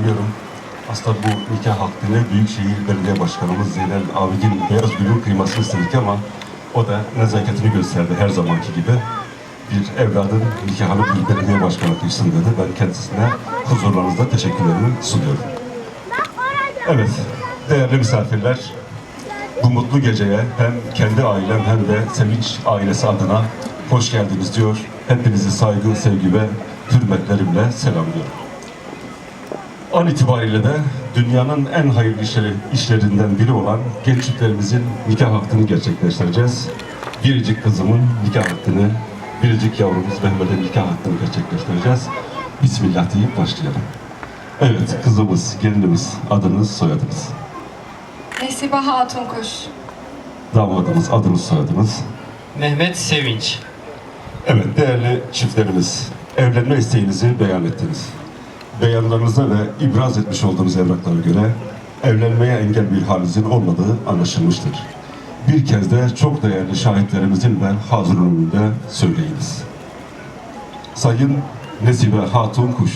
selamlıyorum. Aslında bu nikah hakkını Büyükşehir Belediye Başkanımız Zeynel Abidin Beyaz Gül'ün kıymasını istedik ama o da nezaketini gösterdi her zamanki gibi. Bir evladın nikahını bir belediye başkanı kıysın dedi. Ben kendisine huzurlarınızda teşekkürlerimi sunuyorum. Evet, değerli misafirler, bu mutlu geceye hem kendi ailem hem de Sevinç ailesi adına hoş geldiniz diyor. Hepinizi saygı, sevgi ve hürmetlerimle selamlıyorum. An itibariyle de dünyanın en hayırlı işleri, işlerinden biri olan genç çiftlerimizin nikah hakkını gerçekleştireceğiz. Biricik kızımın nikah hakkını, biricik yavrumuz Mehmet'in nikah hakkını gerçekleştireceğiz. Bismillah deyip başlayalım. Evet, kızımız, gelinimiz, adınız, soyadınız. Nesibe Hatun Kuş. Damadımız, adınız, soyadınız. Mehmet Sevinç. Evet, değerli çiftlerimiz, evlenme isteğinizi beyan ettiniz. Beyanlarınıza ve ibraz etmiş olduğunuz evraklara göre evlenmeye engel bir halinizin olmadığı anlaşılmıştır. Bir kez de çok değerli şahitlerimizin ve hazır önünde söyleyiniz. Sayın Nesibe Hatun Kuş,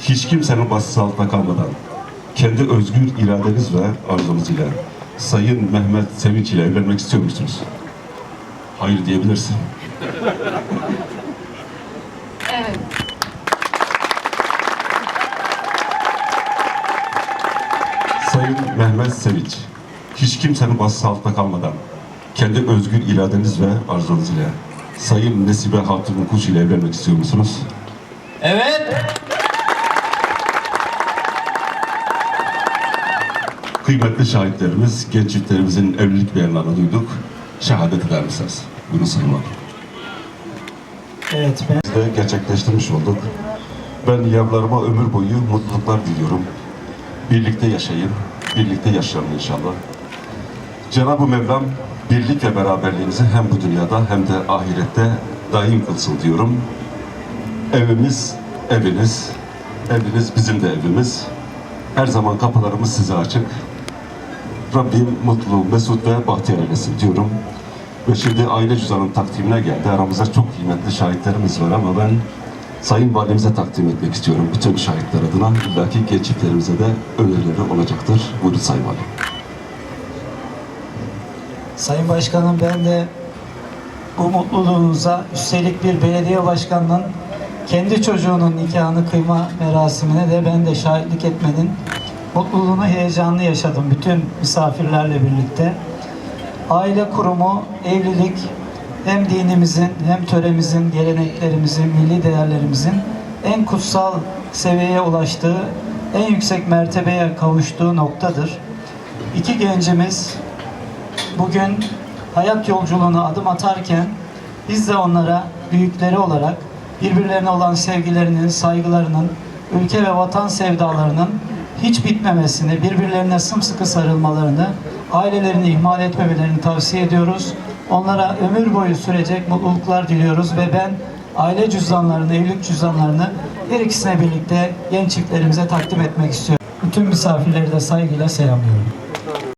hiç kimsenin baskısı altında kalmadan kendi özgür iradeniz ve arzunuz ile Sayın Mehmet Sevinç ile evlenmek istiyor musunuz? Hayır diyebilirsin. Evet. Sayın Mehmet Sevinç, hiç kimsenin baskısı altında kalmadan kendi özgür iradeniz ve arzunuz ile Sayın Nesibe Hatun Kuş ile evlenmek istiyor musunuz? Evet. Kıymetli şahitlerimiz, genç çiftlerimizin evlilik beyanlarını duyduk. Şehadet eder misiniz? Buyurun Sayın Valim. Evet ben Biz de gerçekleştirmiş olduk. Ben yavrularıma ömür boyu mutluluklar diliyorum. Birlikte yaşayın, birlikte yaşayalım inşallah. Cenab-ı Mevlam birlik ve beraberliğinizi hem bu dünyada hem de ahirette daim kılsın diyorum. Evimiz, eviniz, eviniz bizim de evimiz. Her zaman kapılarımız size açık. Rabbim mutlu, mesut ve bahtiyar eylesin diyorum. Ve şimdi aile cüzdanının takdimine geldi. Aramızda çok kıymetli şahitlerimiz var ama ben Sayın Valimize takdim etmek istiyorum. Bütün şahitler adına illaki genç de önerileri olacaktır. Buyurun Sayın Valim. Sayın Başkanım ben de bu mutluluğunuza üstelik bir belediye başkanının kendi çocuğunun nikahını kıyma merasimine de ben de şahitlik etmenin mutluluğunu heyecanlı yaşadım bütün misafirlerle birlikte. Aile kurumu, evlilik hem dinimizin hem töremizin, geleneklerimizin, milli değerlerimizin en kutsal seviyeye ulaştığı, en yüksek mertebeye kavuştuğu noktadır. İki gencimiz bugün hayat yolculuğuna adım atarken biz de onlara büyükleri olarak birbirlerine olan sevgilerinin, saygılarının, ülke ve vatan sevdalarının hiç bitmemesini, birbirlerine sımsıkı sarılmalarını, ailelerini ihmal etmemelerini tavsiye ediyoruz. Onlara ömür boyu sürecek mutluluklar diliyoruz ve ben aile cüzdanlarını, evlilik cüzdanlarını her ikisine birlikte genç çiftlerimize takdim etmek istiyorum. Bütün misafirleri de saygıyla selamlıyorum.